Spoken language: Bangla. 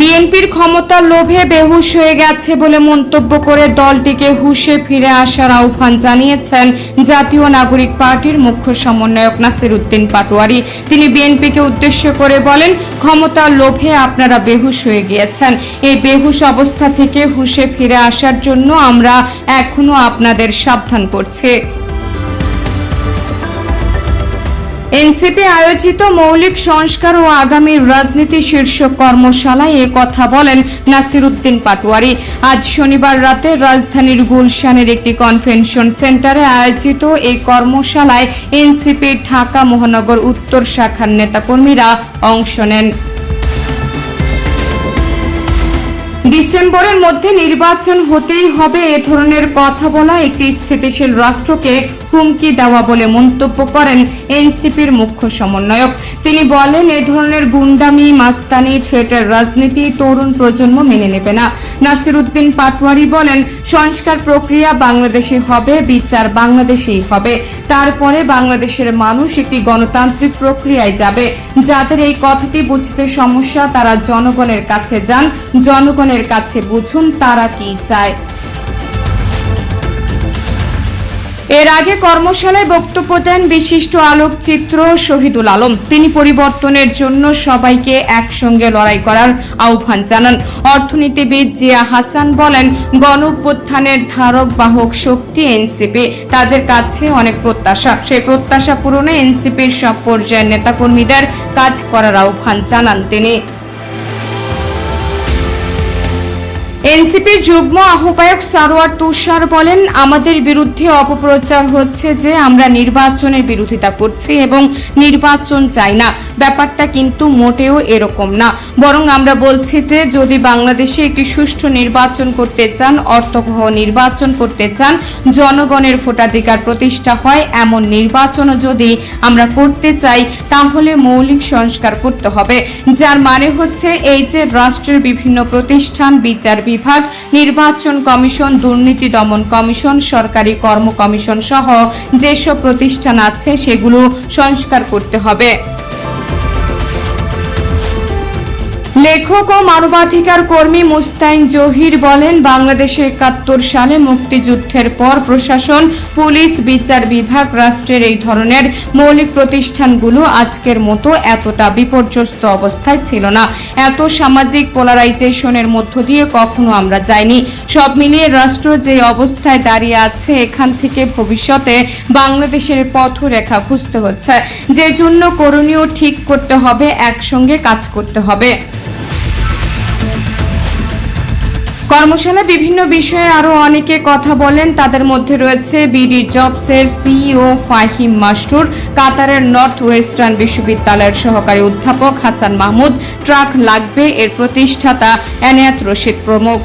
বিএনপির ক্ষমতার লোভে বেহুশ হয়ে গেছে বলে মন্তব্য করে দলটিকে হুশে ফিরে আসার আহ্বান জানিয়েছেন জাতীয় নাগরিক পার্টির মুখ্য সমন্বয়ক নাসির উদ্দিন পাটোয়ারি। তিনি বিএনপিকে উদ্দেশ্য করে বলেন, ক্ষমতার লোভে আপনারা বেহুশ হয়ে গিয়েছেন। এই বেহুশ অবস্থা থেকে হুশে ফিরে আসার জন্য আমরা এখনও আপনাদের সাবধান করছি। এনসিপি আয়োজিত মৌলিক সংস্কার ও আগামী রাজনীতি শীর্ষক কর্মশালায় এ কথা বলেন নাসিরুদ্দিন পাটোয়ারি। আজ শনিবার রাতে রাজধানীর গুলশানের একটি কনভেনশন সেন্টারে আয়োজিত এই কর্মশালায় এনসিপি ঢাকা মহানগর উত্তর শাখার নেতাকর্মীরা অংশ নেন। ডিসেম্বরের মধ্যে নির্বাচন হতেই হবে এ ধরনের কথা বলা একটি স্থিতিশীল রাষ্ট্রকে হুমকি দেওয়া বলে মন্তব্য করেন এনসিপির মুখ্য সমন্বয়ক। তিনি বলেন, এ ধরনের গুন্ডামি, মাস্তানি, থ্রেটের রাজনীতি তরুণ প্রজন্ম মেনে নেবে না। নাসিরুদ্দিন পাটওয়ারি বলেন সংস্কার প্রক্রিয়া বাংলাদেশে হবে, বিচার বাংলাদেশেই হবে। তারপরে বাংলাদেশের মানুষ একটি গণতান্ত্রিক প্রক্রিয়ায় যাবে। যাদের এই কথাটি বুঝতে সমস্যা, তারা জনগণের কাছে যান। জনগণের কাছে বুঝুন তারা কি চায়। এর আগে কর্মশালায় বক্তব্য দেন বিশিষ্ট আলোকচিত্র শহীদুল আলম। তিনি পরিবর্তনের জন্য সবাইকে একসঙ্গে লড়াই করার আহ্বান জানান। অর্থনীতিবিদ জিয়া হাসান বলেন গণ ধারক বাহক শক্তি এনসিপি, তাদের কাছে অনেক প্রত্যাশা। সেই প্রত্যাশা পূরণে এনসিপির সব পর্যায়ের নেতাকর্মীদের কাজ করার আহ্বান জানান তিনি। এনসিপির যুগ্ম আহ্বায়ক সারোয়ার তুষার বলেন, আমাদের বিরুদ্ধে অপপ্রচার হচ্ছে যে আমরা নির্বাচনের বিরোধিতা করছি এবং নির্বাচন চাই না। ব্যাপারটা কিন্তু মোটেও এরকম না। বরং আমরা বলছি যে, যদি বাংলাদেশে একটি সুষ্ঠু নির্বাচন করতে চান, অর্থবহ নির্বাচন করতে চান, জনগণের ভোটাধিকার প্রতিষ্ঠা হয়। এমন নির্বাচনও যদি আমরা করতে চাই, তাহলে মৌলিক সংস্কার করতে হবে। যার মানে হচ্ছে, এই যে রাষ্ট্রের বিভিন্ন প্রতিষ্ঠান, বিচার বিভাগ, নির্বাচন কমিশন, দুর্নীতি দমন কমিশন, সরকারি কর্ম কমিশন সহ যেসব প্রতিষ্ঠান আছে সেগুলো সংস্কার করতে হবে। লেখক ও মানবাধিকার কর্মী মুস্তাইন জহির বলেন, বাংলাদেশে একাত্তর সালে মুক্তিযুদ্ধের পর প্রশাসন, পুলিশ, বিচার বিভাগ, রাষ্ট্রের এই ধরনের মৌলিক প্রতিষ্ঠানগুলো আজকের মতো এতটা বিপর্যস্ত অবস্থায় ছিল না। এত সামাজিক পোলারাইজেশনের মধ্য দিয়ে কখনো আমরা যাইনি। সব মিলিয়ে রাষ্ট্র যে অবস্থায় দাঁড়িয়ে আছে, এখান থেকে ভবিষ্যতে বাংলাদেশের পথরেখা খুঁজতে হচ্ছে। যে জন্য করণীয় ঠিক করতে হবে, একসঙ্গে কাজ করতে হবে। কর্মশালায় বিভিন্ন বিষয়ে আরও অনেকে কথা বলেন। তাদের মধ্যে রয়েছে বিডি জবসের সিইও ফাহিম মাস্টুর কাতারের নর্থ ওয়েস্টার্ন বিশ্ববিদ্যালয়ের সহকারী অধ্যাপক হাসান মাহমুদ, ট্রাক লাগবে এর প্রতিষ্ঠাতা এনায়াত রশিদ প্রমুখ।